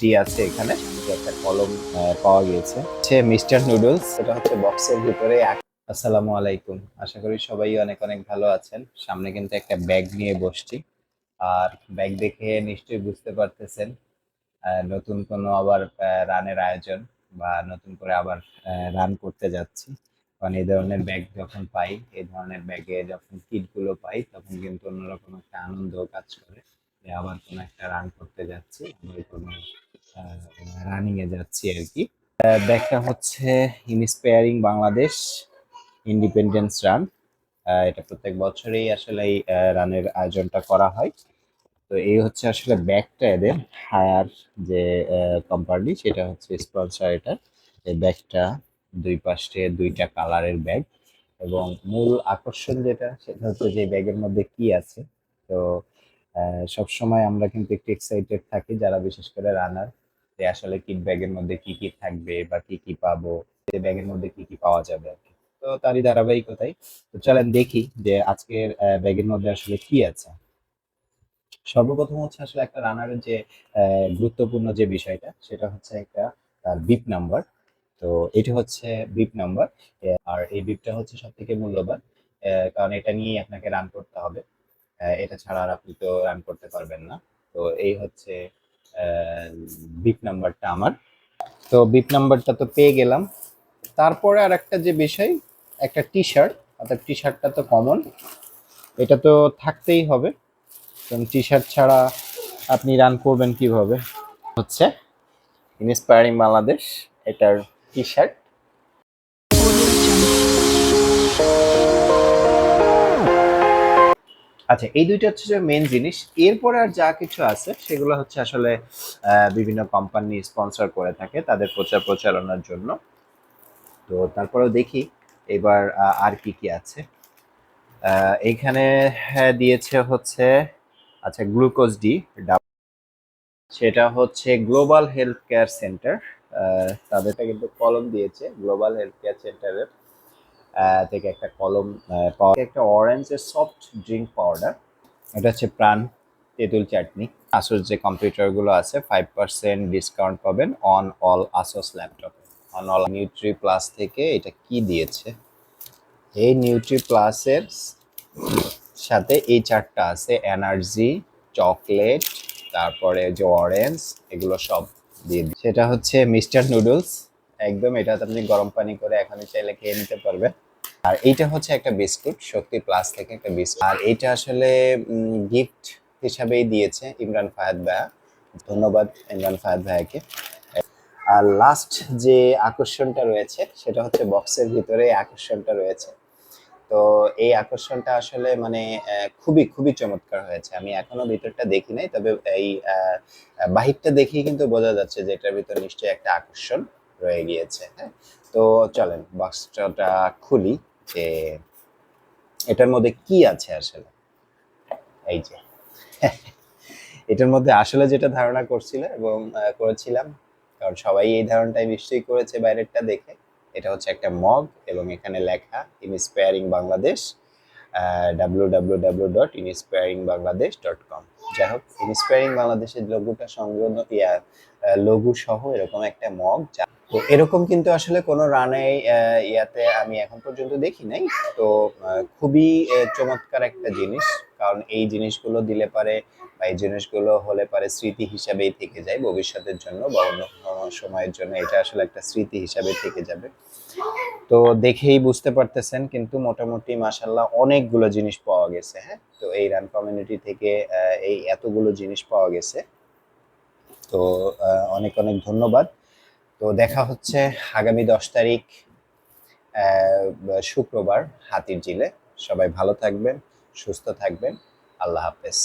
D আছে এখানে একটা কলম পাওয়া গিয়েছে। হচ্ছে মিস্টার নুডলস, এটা হচ্ছে বক্সের ভিতরে আসসালামু আলাইকুম। আশা করি সবাই অনেক অনেক ভালো আছেন। সামনে কিন্তু একটা ব্যাগ নিয়ে বসছি। আর ব্যাগ দেখে নিশ্চয়ই বুঝতে পারতেছেন নতুন কোনো আবার রানের আয়োজন বা নতুন করে আবার রান করতে যাচ্ছি। কারণ এই ধরনের ব্যাগ যখন পাই, এই ধরনের ব্যাগে যখন কিটগুলো পাই, তখন কিন্তু অন্যরকম একটা আনন্দ কাজ করে। আবার কোনো একটা রান করতে যাচ্ছি, আবার কোনো রানিং এ যাচ্ছি আর কি। ব্যাগটা হচ্ছে ইন্সপায়ারিং বাংলাদেশ ইন্ডিপেন্ডেন্স রান এটা প্রত্যেক বছরেই আসলে এই রানের আয়োজনটা করা হয়। তো এই হচ্ছে আসলে ব্যাগটা এদের হায়ার যে কোম্পানি সেটা হচ্ছে স্পন্সর এটা। এই ব্যাগটা দুই পাশে দুইটা কালারের ব্যাগ এবং মূল আকর্ষণ যেটা, সেটা হচ্ছে যে ব্যাগের মধ্যে কি আছে। তো সব সময় আমরা কিন্তু একটু এক্সাইটেড থাকি যারা বিশেষ করে রানার যে আসলে কিট ব্যাগের মধ্যে কি কি থাকবে বা কি কি পাবো ব্যাগের মধ্যে কি কি পাওয়া যাবে আর কি। তো তারই ধারাবাহিকতাই তো চলেন দেখি যে আজকের ব্যাগের মধ্যে আসলে কি আছে। সর্বপ্রথম হচ্ছে আসলে একটা রানারের যে গুরুত্বপূর্ণ যে বিষয়টা, সেটা হচ্ছে একটা তার বিপ নাম্বার তো এটা হচ্ছে বিপ নাম্বার আর এই বিপটা হচ্ছে সব থেকে মূল্যবান কারণ এটা নিয়েই আপনাকে রান করতে হবে। এটা ছাড়া আর আপনি তো রান করতে পারবেন না। তো এই হচ্ছে বিপ নাম্বারটা আমার। তো বিপ নাম্বারটা তো পেয়ে গেলাম। তারপরে আর একটা যে বিষয়, একটা টি শার্ট অর্থাৎ টি শার্টটা তো কমন এটা তো থাকতেই হবে। কারণ টি শার্ট ছাড়া আপনি রান করবেন কীভাবে? হচ্ছে ইন্সপায়ারিং বাংলাদেশ এটার টি শার্ট আচ্ছা এই দুইটা হচ্ছে যে মেন জিনিস। এরপরে আর যা কিছু আছে সেগুলো হচ্ছে আসলে বিভিন্ন কোম্পানি স্পন্সর করে থাকে তাদের প্রচার প্রচারণার জন্য। তো তারপরেও দেখি এবার আর কি কি আছে। আহ, এইখানে হ্যাঁ, দিয়েছে হচ্ছে আচ্ছা গ্লুকোজ ডি সেটা হচ্ছে গ্লোবাল হেলথ কেয়ার সেন্টার তাদেরটা কিন্তু কলম দিয়েছে গ্লোবাল হেলথ কেয়ার সেন্টারের থেকে একটা কলম পাওয়া একটা অরেঞ্জের সফট ড্রিঙ্ক পাউডার এটা হচ্ছে প্রাণ তেঁতুল চাটনি। আসোস যে কম্পিউটারগুলো আছে ফাইভ পার্সেন্ট ডিসকাউন্ট পাবেন on all Asus laptop on all nutri plus থেকে এটা কি দিয়েছে? এই নিউট্রি প্লাসের সাথে এই চারটা আছে এনার্জি চকলেট তারপরে যে অরেঞ্জ এগুলো সব দিয়ে। সেটা হচ্ছে মিস্টার নুডলস একদম এটা আপনি গরম পানি করে এখনই চাইলে খেয়ে নিতে পারবেন। আর এইটা হচ্ছে একটা বিস্কুট শক্তি প্লাস থেকে একটা বিস্কুট। আর এইটা আসলে গিফট হিসাবেই দিয়েছে ইমরান ফায়াদ ভাইয়া। ধন্যবাদ ইমরান ফায়াদ ভাইয়াকে। আর লাস্ট যে আকর্ষণটা রয়েছে, সেটা হচ্ছে বক্সের ভিতরে আকর্ষণটা রয়েছে। তো এই আকর্ষণটা আসলে মানে খুবই খুবই চমৎকার হয়েছে। আমি এখনও ভিতরটা দেখি নাই, তবে এই বাহিরটা দেখেই কিন্তু বোঝা যাচ্ছে যে এটার ভিতর নিশ্চয়ই একটা আকর্ষণ। রয়ে গিয়েছে হ্যাঁ? তো চলেন বক্সটা খুলি যে এটার মধ্যে কি আছে আসলে? এই যে, এটার মধ্যে আসলে যেটা ধারণা করছিল এবং করেছিলাম, কারণ সবাই এই ধারণাটাই নিশ্চয়ই করেছে বাইরেরটা দেখে, এটা হচ্ছে একটা মগ এবং এখানে লেখা inspiring Bangladesh W W W dot inspiring Bangladesh dot com যাই হোক ইনস্পায়ারিং বাংলাদেশের লঘুটা সংযোজন ইয়া লঘু সহ এরকম একটা মগ তো এরকম কিন্তু আসলে কোনো রানে ইয়াতে আমি এখন পর্যন্ত দেখি নাই। তো খুবই চমৎকার একটা জিনিস, কারণ এই জিনিসগুলো দিলে পারে বা এই জিনিসগুলো হলে পারে স্মৃতি হিসাবেই থেকে যায় ভবিষ্যতের জন্য বা অন্য সময়ের জন্য এটা আসলে একটা স্মৃতি হিসাবে থেকে যাবে। তো দেখেই বুঝতে পারতেছেন, কিন্তু মোটামুটি মাসাল্লাহ অনেকগুলো জিনিস পাওয়া গেছে হ্যাঁ? তো এই রান কমিউনিটি থেকে এই এতগুলো জিনিস পাওয়া গেছে। তো অনেক অনেক ধন্যবাদ। তো দেখা হচ্ছে আগামী দশ তারিখ শুক্রবার হাতির জিলে সবাই ভালো থাকবেন, সুস্থ থাকবেন। আল্লাহ হাফেজ।